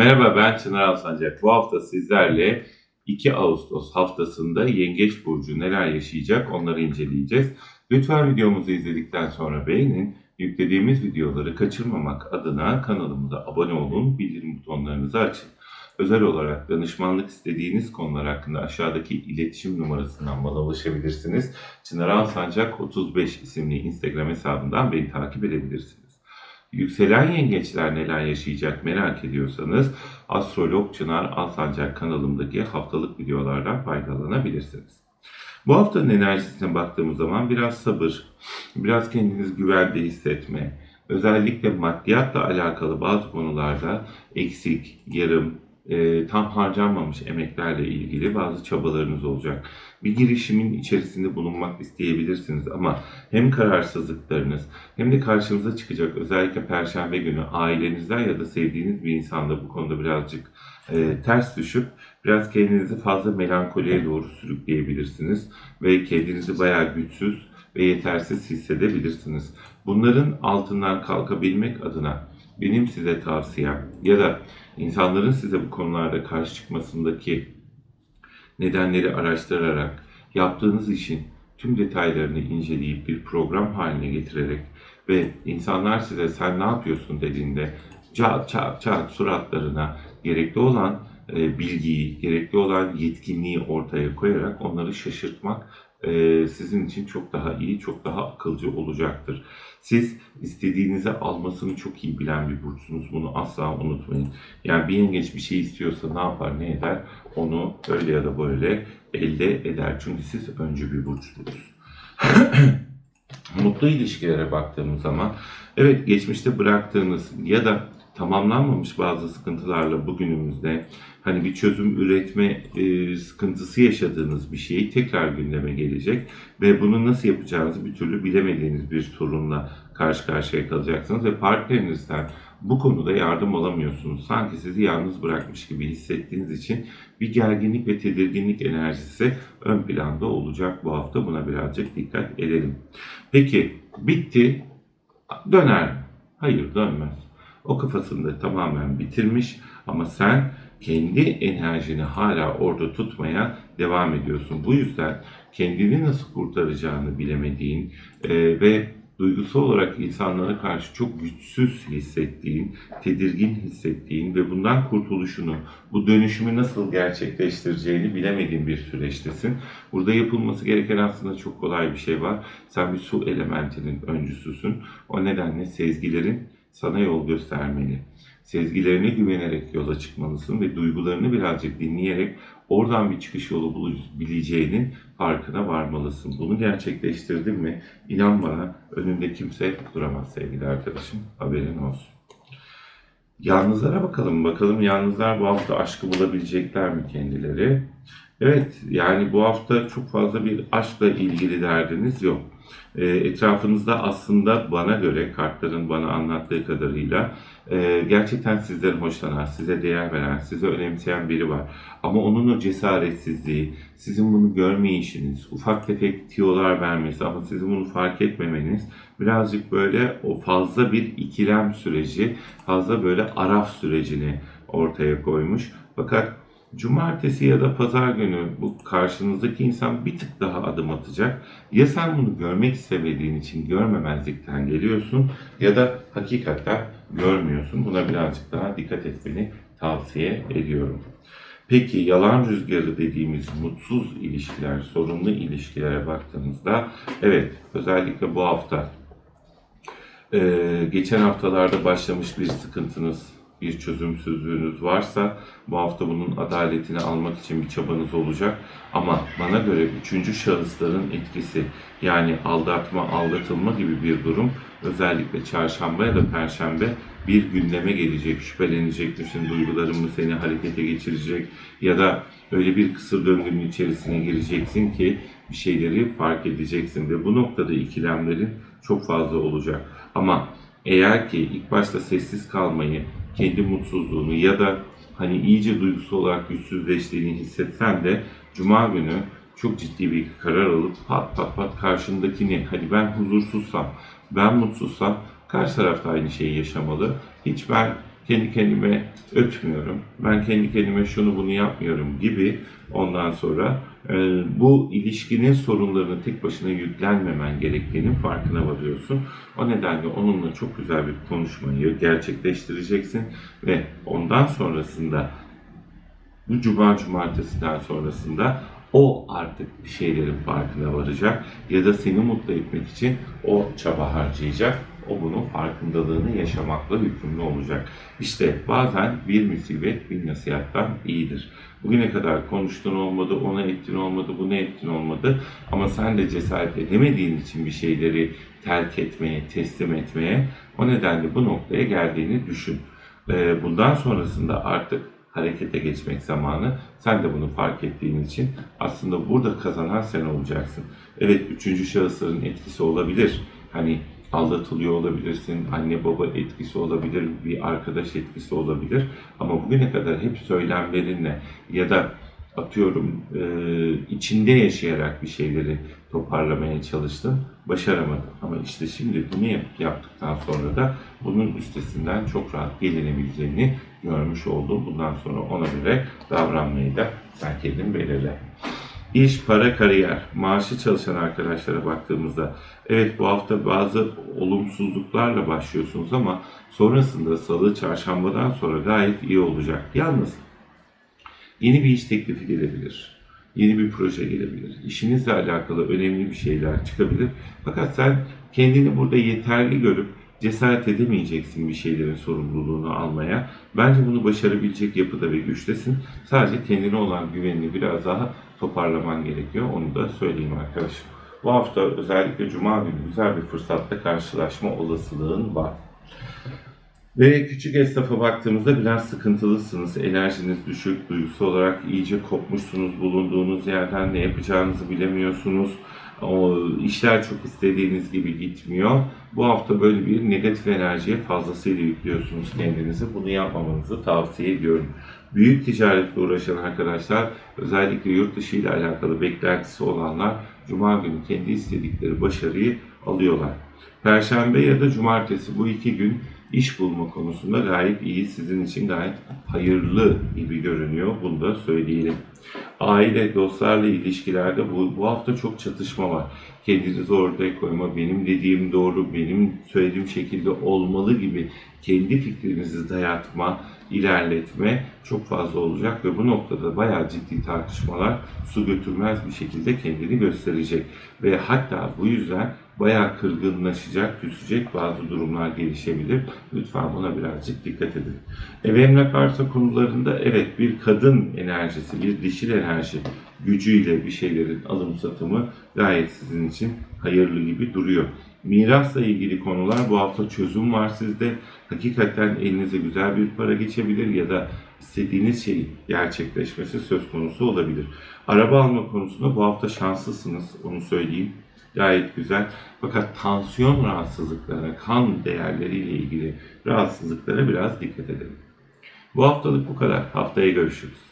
Merhaba ben Çınar Alsancak. Bu hafta sizlerle 2 Ağustos haftasında Yengeç Burcu neler yaşayacak onları inceleyeceğiz. Lütfen videomuzu izledikten sonra beğenin. Yüklediğimiz videoları kaçırmamak adına kanalımıza abone olun, bildirim butonlarınızı açın. Özel olarak danışmanlık istediğiniz konular hakkında aşağıdaki iletişim numarasından bana ulaşabilirsiniz. Çınar Alsancak 35 isimli Instagram hesabından beni takip edebilirsiniz. Yükselen yengeçler neler yaşayacak merak ediyorsanız Astrolog Çınar Alsancak kanalımdaki haftalık videolardan faydalanabilirsiniz. Bu haftanın enerjisine baktığımız zaman biraz sabır, biraz kendiniz güvende hissetme, özellikle maddiyatla alakalı bazı konularda eksik, yarım, e, tam harcanmamış emeklerle ilgili bazı çabalarınız olacak. Bir girişimin içerisinde bulunmak isteyebilirsiniz ama hem kararsızlıklarınız hem de karşınıza çıkacak özellikle perşembe günü ailenizden ya da sevdiğiniz bir insanda bu konuda birazcık e, ters düşüp biraz kendinizi fazla melankoliye doğru sürükleyebilirsiniz ve kendinizi bayağı güçsüz ve yetersiz hissedebilirsiniz. Bunların altından kalkabilmek adına benim size tavsiyem ya da insanların size bu konularda karşı çıkmasındaki nedenleri araştırarak yaptığınız işin tüm detaylarını inceleyip bir program haline getirerek ve insanlar size sen ne yapıyorsun? dediğinde çat çat çat suratlarına gerekli olan bilgiyi, gerekli olan yetkinliği ortaya koyarak onları şaşırtmak e, sizin için çok daha iyi, çok daha akılcı olacaktır. Siz istediğinizi almasını çok iyi bilen bir burçsunuz. Bunu asla unutmayın. Yani bir yengeç bir şey istiyorsa ne yapar, ne eder? Onu öyle ya da böyle elde eder. Çünkü siz öncü bir burçsunuz. Mutlu ilişkilere baktığımız zaman evet geçmişte bıraktığınız ya da tamamlanmamış bazı sıkıntılarla bugünümüzde hani bir çözüm üretme e, sıkıntısı yaşadığınız bir şeyi tekrar gündeme gelecek ve bunu nasıl yapacağınızı bir türlü bilemediğiniz bir sorunla karşı karşıya kalacaksınız ve partnerinizden bu konuda yardım alamıyorsunuz. Sanki sizi yalnız bırakmış gibi hissettiğiniz için bir gerginlik ve tedirginlik enerjisi ön planda olacak bu hafta. Buna birazcık dikkat edelim. Peki bitti. Döner mi? Hayır dönmez. O kafasında tamamen bitirmiş ama sen kendi enerjini hala orada tutmaya devam ediyorsun. Bu yüzden kendini nasıl kurtaracağını bilemediğin e, ve duygusal olarak insanlara karşı çok güçsüz hissettiğin, tedirgin hissettiğin ve bundan kurtuluşunu, bu dönüşümü nasıl gerçekleştireceğini bilemediğin bir süreçtesin. Burada yapılması gereken aslında çok kolay bir şey var. Sen bir su elementinin öncüsüsün. O nedenle sezgilerin sana yol göstermeli. Sezgilerine güvenerek yola çıkmalısın ve duygularını birazcık dinleyerek oradan bir çıkış yolu bulabileceğinin farkına varmalısın. Bunu gerçekleştirdin mi? İnan bana önünde kimse duramaz sevgili arkadaşım. Haberin olsun. Yalnızlara bakalım. Bakalım yalnızlar bu hafta aşkı bulabilecekler mi kendileri? Evet yani bu hafta çok fazla bir aşkla ilgili derdiniz yok. E, etrafınızda aslında bana göre kartların bana anlattığı kadarıyla e, gerçekten sizden hoşlanan, size değer veren, size önemseyen biri var. Ama onun o cesaretsizliği, sizin bunu görmeyişiniz, ufak tefek tiyolar vermesi ama sizin bunu fark etmemeniz birazcık böyle o fazla bir ikilem süreci, fazla böyle araf sürecini ortaya koymuş. Fakat Cumartesi ya da pazar günü bu karşınızdaki insan bir tık daha adım atacak. Ya sen bunu görmek istemediğin için görmemezlikten geliyorsun ya da hakikaten görmüyorsun. Buna birazcık daha dikkat etmeni tavsiye ediyorum. Peki yalan rüzgarı dediğimiz mutsuz ilişkiler, sorunlu ilişkilere baktığımızda evet özellikle bu hafta geçen haftalarda başlamış bir sıkıntınız, bir çözümsüzlüğünüz varsa bu hafta bunun adaletini almak için bir çabanız olacak. Ama bana göre üçüncü şahısların etkisi yani aldatma, aldatılma gibi bir durum özellikle çarşamba ya da perşembe bir gündeme gelecek. Şüphelenecek misin, duyguların mı seni harekete geçirecek ya da öyle bir kısır döngünün içerisine gireceksin ki bir şeyleri fark edeceksin ve bu noktada ikilemlerin çok fazla olacak. Ama eğer ki ilk başta sessiz kalmayı, kendi mutsuzluğunu ya da hani iyice duygusal olarak güçsüzleştiğini hissetsen de Cuma günü çok ciddi bir karar alıp pat pat pat karşındakini hani ben huzursuzsam, ben mutsuzsam karşı taraf da aynı şeyi yaşamalı. Hiç ben kendi kendime ötmüyorum. Ben kendi kendime şunu bunu yapmıyorum gibi ondan sonra e, bu ilişkinin sorunlarını tek başına yüklenmemen gerektiğinin farkına varıyorsun. O nedenle onunla çok güzel bir konuşmayı gerçekleştireceksin ve ondan sonrasında bu cuma cumartesiden sonrasında o artık bir şeylerin farkına varacak ya da seni mutlu etmek için o çaba harcayacak. O bunun farkındalığını yaşamakla yükümlü olacak. İşte bazen bir musibet bir nasihattan iyidir. Bugüne kadar konuştun olmadı, ona ettin olmadı, bunu ettin olmadı. Ama sen de cesaret edemediğin için bir şeyleri terk etmeye, teslim etmeye o nedenle bu noktaya geldiğini düşün. Ee, Bundan sonrasında artık harekete geçmek zamanı. Sen de bunu fark ettiğin için aslında burada kazanan sen olacaksın. Evet üçüncü şahısların etkisi olabilir. Hani aldatılıyor olabilirsin, anne baba etkisi olabilir, bir arkadaş etkisi olabilir. Ama bugüne kadar hep söylemlerinle ya da atıyorum e, içinde yaşayarak bir şeyleri toparlamaya çalıştın, başaramadın. Ama işte şimdi bunu yap- yaptıktan sonra da bunun üstesinden çok rahat gelinebileceğini görmüş oldum. Bundan sonra ona göre davranmayı da sen kendin belirle. İş, para, kariyer, maaşı çalışan arkadaşlara baktığımızda evet bu hafta bazı olumsuzluklarla başlıyorsunuz ama sonrasında salı, çarşambadan sonra gayet iyi olacak. Yalnız yeni bir iş teklifi gelebilir. Yeni bir proje gelebilir. İşinizle alakalı önemli bir şeyler çıkabilir. Fakat sen kendini burada yeterli görüp cesaret edemeyeceksin bir şeylerin sorumluluğunu almaya. Bence bunu başarabilecek yapıda ve güçtesin. Sadece kendine olan güvenini biraz daha toparlaman gerekiyor. Onu da söyleyeyim arkadaşım. Bu hafta özellikle Cuma günü güzel bir fırsatta karşılaşma olasılığın var. Ve küçük esnafa baktığımızda biraz sıkıntılısınız. Enerjiniz düşük, duygusal olarak iyice kopmuşsunuz. Bulunduğunuz yerden ne yapacağınızı bilemiyorsunuz. O işler çok istediğiniz gibi gitmiyor. Bu hafta böyle bir negatif enerjiye fazlasıyla yüklüyorsunuz kendinizi. Bunu yapmamanızı tavsiye ediyorum. Büyük ticaretle uğraşan arkadaşlar, özellikle yurt dışı ile alakalı beklentisi olanlar Cuma günü kendi istedikleri başarıyı alıyorlar. Perşembe ya da Cumartesi bu iki gün iş bulma konusunda gayet iyi, sizin için gayet hayırlı gibi görünüyor. Bunu da söyleyelim. Aile, dostlarla ilişkilerde bu, bu hafta çok çatışma var. Kendinizi ortaya koyma, benim dediğim doğru, benim söylediğim şekilde olmalı gibi kendi fikrinizi dayatma, ilerletme çok fazla olacak ve bu noktada bayağı ciddi tartışmalar su götürmez bir şekilde kendini gösterecek. Ve hatta bu yüzden bayağı kırgınlaşacak, küsecek bazı durumlar gelişebilir. Lütfen buna birazcık dikkat edin. Ev emlak arsa konularında evet bir kadın enerjisi, bir dişil enerji gücüyle bir şeylerin alım satımı gayet sizin için hayırlı gibi duruyor. Mirasla ilgili konular bu hafta çözüm var sizde. Hakikaten elinize güzel bir para geçebilir ya da istediğiniz şeyin gerçekleşmesi söz konusu olabilir. Araba alma konusunda bu hafta şanslısınız onu söyleyeyim. Gayet güzel. Fakat tansiyon rahatsızlıklarına, kan değerleriyle ilgili rahatsızlıklara biraz dikkat edelim. Bu haftalık bu kadar. Haftaya görüşürüz.